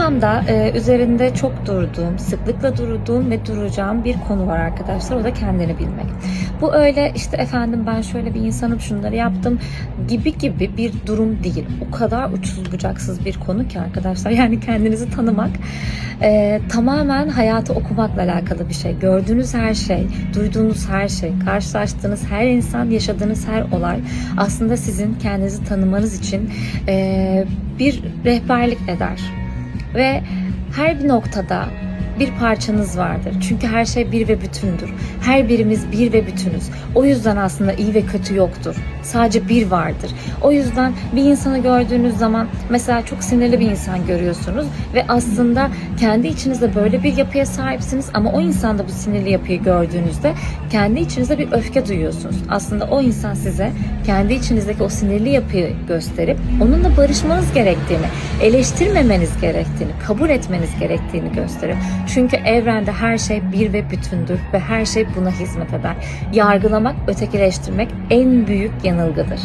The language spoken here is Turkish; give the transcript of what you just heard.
Kafamda e, üzerinde çok durduğum, sıklıkla durduğum ve duracağım bir konu var arkadaşlar. O da kendini bilmek. Bu öyle işte efendim ben şöyle bir insanım şunları yaptım gibi gibi bir durum değil. O kadar uçsuz bucaksız bir konu ki arkadaşlar. Yani kendinizi tanımak e, tamamen hayatı okumakla alakalı bir şey. Gördüğünüz her şey, duyduğunuz her şey, karşılaştığınız her insan, yaşadığınız her olay aslında sizin kendinizi tanımanız için e, bir rehberlik eder. Ve her bir noktada bir parçanız vardır. Çünkü her şey bir ve bütündür. Her birimiz bir ve bütünüz. O yüzden aslında iyi ve kötü yoktur. Sadece bir vardır. O yüzden bir insanı gördüğünüz zaman mesela çok sinirli bir insan görüyorsunuz ve aslında kendi içinizde böyle bir yapıya sahipsiniz ama o insanda bu sinirli yapıyı gördüğünüzde kendi içinizde bir öfke duyuyorsunuz. Aslında o insan size kendi içinizdeki o sinirli yapıyı gösterip onunla barışmanız gerektiğini, eleştirmemeniz gerektiğini, kabul etmeniz gerektiğini gösterir. Çünkü evrende her şey bir ve bütündür ve her şey buna hizmet eder. Yargılamak, ötekileştirmek en büyük yanılgıdır.